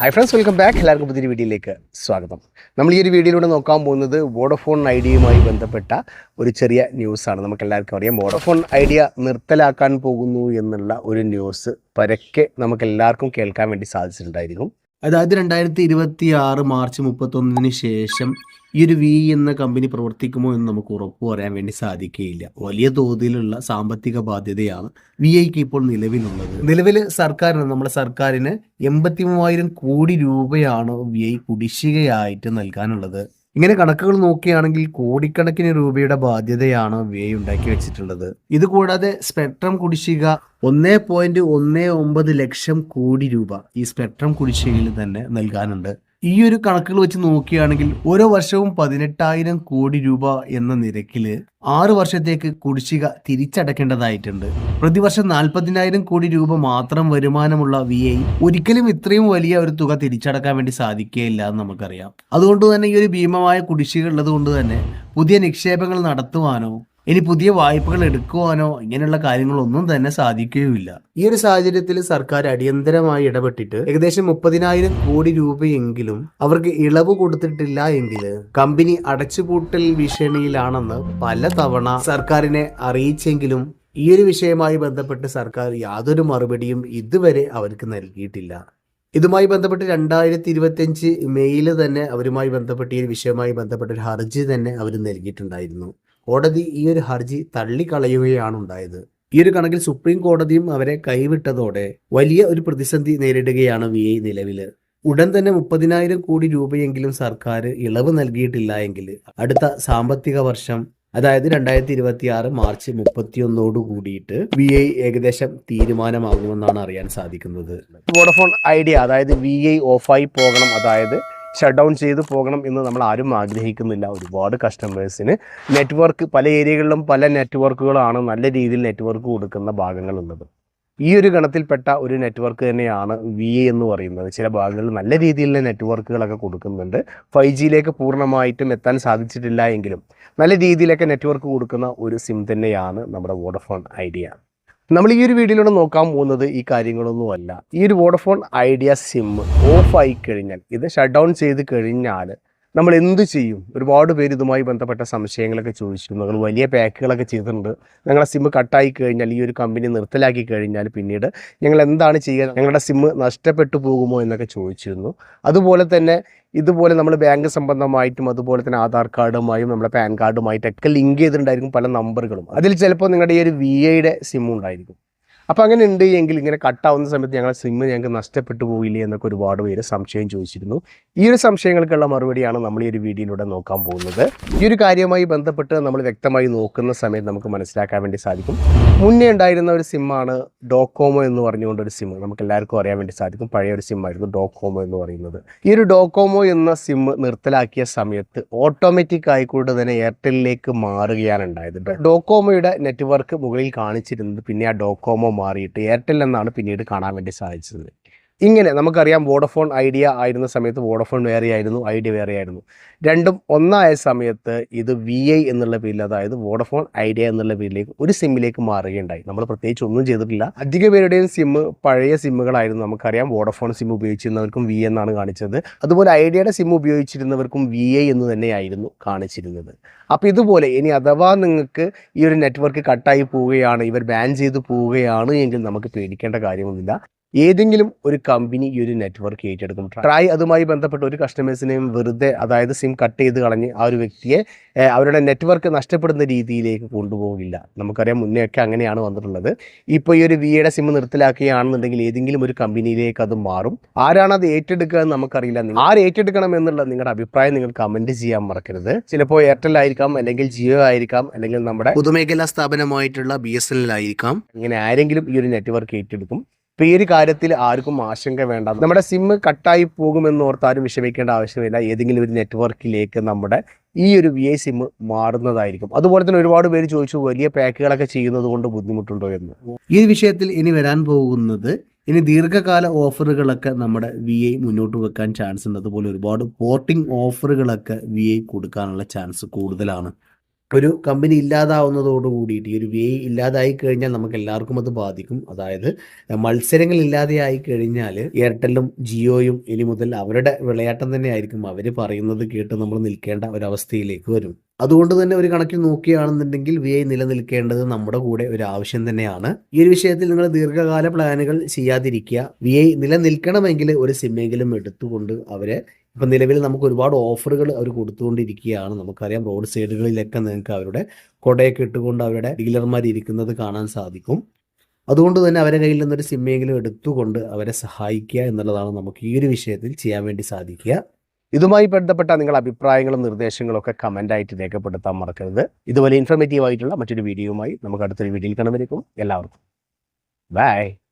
Hi friends welcome back എല്ലാവർക്കും പുതിയൊരു വീഡിയോയിലേക്ക് സ്വാഗതം. നമ്മൾ ഈ ഒരു വീഡിയോയിലൂടെ നോക്കാൻ പോകുന്നത് വോഡഫോൺ ഐഡിയയുമായി ബന്ധപ്പെട്ട ഒരു ചെറിയ ന്യൂസാണ് നമുക്ക് എല്ലാവർക്കും അറിയാം വോഡഫോൺ ഐഡിയ നിർത്തലാക്കാൻ പോകുന്നു എന്നുള്ള ഒരു ന്യൂസ് പരക്കെ നമുക്ക് എല്ലാവർക്കും കേൾക്കാൻ വേണ്ടി സാധിച്ചിട്ടുണ്ടായിരിക്കും അതായത് രണ്ടായിരത്തി ഇരുപത്തി ആറ് മാർച്ച് മുപ്പത്തൊന്നിന് ശേഷം ഈ ഒരു വി എന്ന കമ്പനി പ്രവർത്തിക്കുമോ എന്ന് നമുക്ക് ഉറപ്പ് പറയാൻ വേണ്ടി സാധിക്കുകയില്ല. വലിയ തോതിലുള്ള സാമ്പത്തിക ബാധ്യതയാണ് വി ഐക്ക് ഇപ്പോൾ നിലവിലുള്ളത്. നിലവിൽ സർക്കാരിന് നമ്മുടെ സർക്കാരിന് എൺപത്തി മൂവായിരം കോടി രൂപയാണ് വി ഐ കുടിശ്ശികയായിട്ട് നൽകാനുള്ളത്. ഇങ്ങനെ കണക്കുകൾ നോക്കുകയാണെങ്കിൽ കോടിക്കണക്കിന് രൂപയുടെ ബാധ്യതയാണ് വി ഐ ഉണ്ടാക്കി വെച്ചിട്ടുള്ളത്. ഇത് കൂടാതെ സ്പെക്ട്രം കുടിശ്ശിക ഒന്നേ പോയിന്റ് ഒന്നേ ഒമ്പത് ലക്ഷം കോടി രൂപ ഈ സ്പെക്ട്രം കുടിശ്ശികയിൽ തന്നെ നൽകാനുണ്ട്. ഈ ഒരു കണക്കുകൾ വെച്ച് നോക്കുകയാണെങ്കിൽ ഓരോ വർഷവും പതിനെട്ടായിരം കോടി രൂപ എന്ന നിരക്കിൽ ആറ് വർഷത്തേക്ക് കുടിശ്ശിക തിരിച്ചടക്കേണ്ടതായിട്ടുണ്ട് പ്രതിവർഷം നാൽപ്പതിനായിരം കോടി രൂപ മാത്രം വരുമാനമുള്ള വി ഐ ഒരിക്കലും ഇത്രയും വലിയ ഒരു തുക തിരിച്ചടക്കാൻ വേണ്ടി സാധിക്കുകയില്ല എന്ന് നമുക്കറിയാം. അതുകൊണ്ട് തന്നെ ഈ ഒരു ഭീമമായ കുടിശ്ശിക ഉള്ളത് കൊണ്ട് തന്നെ പുതിയ നിക്ഷേപങ്ങൾ നടത്തുവാനോ ഇനി പുതിയ വായ്പകൾ എടുക്കുവാനോ ഇങ്ങനെയുള്ള കാര്യങ്ങളൊന്നും തന്നെ സാധിക്കുകയുമില്ല. ഈ ഒരു സാഹചര്യത്തിൽ സർക്കാർ അടിയന്തരമായി ഇടപെട്ടിട്ട് ഏകദേശം മുപ്പതിനായിരം കോടി രൂപയെങ്കിലും അവർക്ക് ഇളവ് കൊടുത്തിട്ടില്ല എങ്കിൽ കമ്പനി അടച്ചുപൂട്ടൽ ഭീഷണിയിലാണെന്ന് പലതവണ സർക്കാരിനെ അറിയിച്ചെങ്കിലും ഈ ഒരു വിഷയവുമായി ബന്ധപ്പെട്ട് സർക്കാർ യാതൊരു മറുപടിയും ഇതുവരെ അവർക്ക് നൽകിയിട്ടില്ല. ഇതുമായി ബന്ധപ്പെട്ട് രണ്ടായിരത്തി ഇരുപത്തിയഞ്ച് മെയ്യിൽ തന്നെ അവരുമായി ബന്ധപ്പെട്ട് ഈ വിഷയവുമായി ബന്ധപ്പെട്ട ഒരു ഹർജി തന്നെ അവർ നൽകിയിട്ടുണ്ടായിരുന്നു. കോടതി ഈ ഒരു ഹർജി തള്ളിക്കളയുകയാണ് ഉണ്ടായത് ഈ ഒരു കണക്കിൽ സുപ്രീം കോടതിയും അവരെ കൈവിട്ടതോടെ വലിയ ഒരു പ്രതിസന്ധി നേരിടുകയാണ് വി ഐ നിലവിൽ ഉടൻ തന്നെ മുപ്പതിനായിരം കോടി രൂപയെങ്കിലും സർക്കാർ ഇളവ് നൽകിയിട്ടില്ല എങ്കിൽ അടുത്ത സാമ്പത്തിക വർഷം അതായത് രണ്ടായിരത്തി ഇരുപത്തി ആറ് മാർച്ച് മുപ്പത്തിയൊന്നോട് കൂടിയിട്ട് വി ഐ ഏകദേശം തീരുമാനമാകുമെന്നാണ് അറിയാൻ സാധിക്കുന്നത്. വോഡഫോൺ ഐഡിയ അതായത് വി ഐ ഓഫായി പോകണം. അതായത് ഷട്ട് ഡൗൺ ചെയ്ത് പോകണം എന്ന് നമ്മൾ ആരും ആഗ്രഹിക്കുന്നില്ല. ഒരുപാട് കസ്റ്റമേഴ്സിന് നെറ്റ്വർക്ക് പല ഏരിയകളിലും പല നെറ്റ്വർക്കുകളാണ് നല്ല രീതിയിൽ നെറ്റ്വർക്ക് കൊടുക്കുന്ന ഭാഗങ്ങളുള്ളത്. ഈ ഒരു ഗണത്തിൽപ്പെട്ട ഒരു നെറ്റ്വർക്ക് തന്നെയാണ് വി എ എന്ന് പറയുന്നത്. ചില ഭാഗങ്ങളിൽ നല്ല രീതിയിലുള്ള നെറ്റ്വർക്കുകളൊക്കെ കൊടുക്കുന്നുണ്ട്. ഫൈവ് ജിയിലേക്ക് പൂർണമായിട്ടും എത്താൻ സാധിച്ചിട്ടില്ല എങ്കിലും നല്ല രീതിയിലൊക്കെ നെറ്റ്വർക്ക് കൊടുക്കുന്ന ഒരു സിം തന്നെയാണ് നമ്മുടെ വോഡഫോൺ ഐഡിയ നമ്മൾ ഈ ഒരു വീഡിയോയിലൂടെ നോക്കാൻ പോകുന്നത് ഈ കാര്യങ്ങളൊന്നുമല്ല. ഈ ഒരു വോഡഫോൺ ഐഡിയ സിം ഓഫ് ആയി കഴിഞ്ഞാൽ ഇത് ഷട്ട് ഡൗൺ ചെയ്ത് കഴിഞ്ഞാൽ നമ്മൾ എന്ത് ചെയ്യും? ഒരുപാട് പേര് ഇതുമായി ബന്ധപ്പെട്ട സംശയങ്ങളൊക്കെ ചോദിച്ചു നിങ്ങൾ വലിയ പാക്കുകളൊക്കെ ചെയ്തിട്ടുണ്ട്. ഞങ്ങളുടെ സിം കട്ടായി കഴിഞ്ഞാൽ ഈ ഒരു കമ്പനി നിർത്തലാക്കി കഴിഞ്ഞാൽ പിന്നീട് ഞങ്ങൾ എന്താണ് ചെയ്യുക? ഞങ്ങളുടെ സിം നഷ്ടപ്പെട്ടു പോകുമോ എന്നൊക്കെ ചോദിച്ചിരുന്നു. അതുപോലെ തന്നെ ഇതുപോലെ നമ്മൾ ബാങ്ക് സംബന്ധമായിട്ടും അതുപോലെ തന്നെ ആധാർ കാർഡുമായും നമ്മുടെ പാൻ കാർഡുമായിട്ടൊക്കെ ലിങ്ക് ചെയ്തിട്ടുണ്ടായിരിക്കും പല നമ്പറുകളും. അതിൽ ചിലപ്പോൾ നിങ്ങളുടെ ഈ ഒരു വി ഐയുടെ സിം ഉണ്ടായിരിക്കും. അപ്പോൾ അങ്ങനെ ഉണ്ട് എങ്കിൽ ഇങ്ങനെ കട്ടാവുന്ന സമയത്ത് ഞങ്ങളുടെ സിം ഞങ്ങൾക്ക് നഷ്ടപ്പെട്ടു പോയില്ലേ എന്നൊക്കെ ഒരുപാട് പേര് സംശയം ചോദിച്ചിരുന്നു. ഈ ഒരു സംശയങ്ങൾക്കുള്ള മറുപടിയാണ് നമ്മൾ ഈ ഒരു വീഡിയോയിലൂടെ നോക്കാൻ പോകുന്നത്. ഈ ഒരു കാര്യവുമായി ബന്ധപ്പെട്ട് നമ്മൾ വ്യക്തമായി നോക്കുന്ന സമയത്ത് നമുക്ക് മനസ്സിലാക്കാൻ വേണ്ടി സാധിക്കും. മുന്നേ ഉണ്ടായിരുന്ന ഒരു സിമ്മാണ് ഡോക്കോമോ എന്ന് പറഞ്ഞുകൊണ്ട് ഒരു സിം നമുക്ക് എല്ലാവർക്കും അറിയാൻ വേണ്ടി സാധിക്കും. പഴയ ഒരു സിമ്മായിരുന്നു ഡോക്കോമോ എന്ന് പറയുന്നത്. ഈ ഒരു ഡോക്കോമോ എന്ന സിം നിർത്തലാക്കിയ സമയത്ത് ഓട്ടോമാറ്റിക് ആയിക്കൊണ്ട് തന്നെ എയർടെല്ലിലേക്ക് മാറുകയാണ് ഉണ്ടായത് ഡോക്കോമോയുടെ നെറ്റ്വർക്ക് മുകളിൽ കാണിച്ചിരുന്നത് പിന്നെ ആ ഡോക്കോമോ മാറിയിട്ട് എയർടെൽ എന്നാണ് പിന്നീട് കാണാൻ വേണ്ടി സാധിച്ചത്. ഇങ്ങനെ നമുക്കറിയാം വോഡഫോൺ ഐഡിയ ആയിരുന്ന സമയത്ത് വോഡഫോൺ വേറെ ആയിരുന്നു ഐഡിയ വേറെ ആയിരുന്നു. രണ്ടും ഒന്നായ സമയത്ത് ഇത് വി ഐ എന്നുള്ള പേരിൽ അതായത് വോഡഫോൺ ഐഡിയ എന്നുള്ള പേരിലേക്ക് ഒരു സിമ്മിലേക്ക് മാറുകയുണ്ടായി. നമ്മൾ പ്രത്യേകിച്ച് ഒന്നും ചെയ്തിട്ടില്ല. അധിക പേരുടെയും സിമ്മ് പഴയ സിമ്മുകളായിരുന്നു നമുക്കറിയാം. വോഡഫോൺ സിം ഉപയോഗിച്ചിരുന്നവർക്കും വി എന്നാണ് കാണിച്ചത്. അതുപോലെ ഐഡിയയുടെ സിം ഉപയോഗിച്ചിരുന്നവർക്കും വി ഐ എന്ന് തന്നെയായിരുന്നു കാണിച്ചിരുന്നത്. അപ്പോൾ ഇതുപോലെ ഇനി അഥവാ നിങ്ങൾക്ക് ഈ ഒരു നെറ്റ്വർക്ക് കട്ടായി പോവുകയാണ് ഇവർ ബാൻ ചെയ്ത് പോവുകയാണ് എങ്കിൽ നമുക്ക് പേടിക്കേണ്ട കാര്യമൊന്നുമില്ല. ഏതെങ്കിലും ഒരു കമ്പനി ഈ ഒരു നെറ്റ്വർക്ക് ഏറ്റെടുക്കും. ട്രൈ അതുമായി ബന്ധപ്പെട്ട ഒരു കസ്റ്റമേഴ്സിനെയും വെറുതെ അതായത് സിം കട്ട് ചെയ്ത് കളഞ്ഞ് ആ ഒരു വ്യക്തിയെ അവരുടെ നെറ്റ്വർക്ക് നഷ്ടപ്പെടുന്ന രീതിയിലേക്ക് കൊണ്ടുപോകില്ല. നമുക്കറിയാം മുന്നേ ഒക്കെ അങ്ങനെയാണ് വന്നിട്ടുള്ളത്. ഇപ്പോൾ ഈ ഒരു വിയുടെ സിം നിർത്തലാക്കുകയാണെന്നുണ്ടെങ്കിൽ ഏതെങ്കിലും ഒരു കമ്പനിയിലേക്ക് അത് മാറും. ആരാണ് അത് ഏറ്റെടുക്കുക എന്ന് നമുക്കറിയില്ല. ആര് ഏറ്റെടുക്കണം എന്നുള്ള നിങ്ങളുടെ അഭിപ്രായം നിങ്ങൾ കമന്റ് ചെയ്യാൻ മറക്കരുത്. ചിലപ്പോൾ എയർടെൽ ആയിരിക്കാം അല്ലെങ്കിൽ ജിയോ ആയിരിക്കാം അല്ലെങ്കിൽ നമ്മുടെ പൊതുമേഖലാ സ്ഥാപനമായിട്ടുള്ള ബി എസ് എൻ എൽ ആയിരിക്കാം. ഇങ്ങനെ ആരെങ്കിലും ഈ ഒരു നെറ്റ്വർക്ക് ഏറ്റെടുക്കും. ഒരു കാര്യത്തിൽ ആർക്കും ആശങ്ക വേണ്ട. നമ്മുടെ സിം കട്ടായി പോകുമെന്ന് ഓർത്ത് ആരും വിഷമിക്കേണ്ട ആവശ്യമില്ല. ഏതെങ്കിലും ഒരു നെറ്റ്വർക്കിലേക്ക് നമ്മുടെ ഈ ഒരു വി ഐ സിം മാറുന്നതായിരിക്കും. അതുപോലെ തന്നെ ഒരുപാട് പേര് ചോദിച്ചു വലിയ പാക്കുകളൊക്കെ ചെയ്യുന്നത് കൊണ്ട് ബുദ്ധിമുട്ടുണ്ടോ എന്ന്. ഈ വിഷയത്തിൽ ഇനി വരാൻ പോകുന്നത് ഇനി ദീർഘകാല ഓഫറുകളൊക്കെ നമ്മുടെ വി ഐ മുന്നോട്ട് വെക്കാൻ ചാൻസ് ഉണ്ട്. അതുപോലെ ഒരുപാട് പോർട്ടിംഗ് ഓഫറുകളൊക്കെ വി ഐ കൊടുക്കാനുള്ള ചാൻസ് കൂടുതലാണ്. ഒരു കമ്പനി ഇല്ലാതാവുന്നതോട് കൂടിയിട്ട് ഈ ഒരു വേ ഇല്ലാതായി കഴിഞ്ഞാൽ നമുക്ക് എല്ലാവർക്കും അത് ബാധിക്കും. അതായത് മത്സരങ്ങൾ ഇല്ലാതെ ആയി കഴിഞ്ഞാൽ എയർടെല്ലും ജിയോയും ഇനി മുതൽ അവരുടെ വിളയാട്ടം തന്നെ ആയിരിക്കും. അവർ പറയുന്നത് കേട്ട് നമ്മൾ നിൽക്കേണ്ട ഒരവസ്ഥയിലേക്ക് വരും. അതുകൊണ്ട് തന്നെ ഒരു കണക്കിൽ നോക്കുകയാണെന്നുണ്ടെങ്കിൽ വി ഐ നിലനിൽക്കേണ്ടത് നമ്മുടെ കൂടെ ഒരു ആവശ്യം തന്നെയാണ്. ഈ ഒരു വിഷയത്തിൽ നിങ്ങൾ ദീർഘകാല പ്ലാനുകൾ ചെയ്യാതിരിക്കുക. വി ഐ നിലനിൽക്കണമെങ്കിൽ ഒരു സിമ്മെങ്കിലും എടുത്തുകൊണ്ട് അവരെ ഇപ്പം നിലവിൽ നമുക്ക് ഒരുപാട് ഓഫറുകൾ അവർ കൊടുത്തുകൊണ്ടിരിക്കുകയാണ്. നമുക്കറിയാം റോഡ് സൈഡുകളിലൊക്കെ നിങ്ങൾക്ക് അവരുടെ കൊടയൊക്കെ ഇട്ടുകൊണ്ട് അവരുടെ ഡീലർമാർ ഇരിക്കുന്നത് കാണാൻ സാധിക്കും. അതുകൊണ്ട് തന്നെ അവരെ കയ്യിൽ നിന്നൊരു സിമ്മെങ്കിലും എടുത്തുകൊണ്ട് അവരെ സഹായിക്കുക എന്നുള്ളതാണ് നമുക്ക് ഈ ഒരു വിഷയത്തിൽ ചെയ്യാൻ വേണ്ടി സാധിക്കുക. ഇതുമായി ബന്ധപ്പെട്ട നിങ്ങളുടെ അഭിപ്രായങ്ങളും നിർദ്ദേശങ്ങളും ഒക്കെ കമന്റായിട്ട് രേഖപ്പെടുത്താൻ മറക്കരുത്. ഇതുപോലെ ഇൻഫർമേറ്റീവ് ആയിട്ടുള്ള മറ്റൊരു വീഡിയോയുമായി നമുക്ക് അടുത്തൊരു വീഡിയോയിൽ കാണുമായിരിക്കും എല്ലാവർക്കും. ബൈ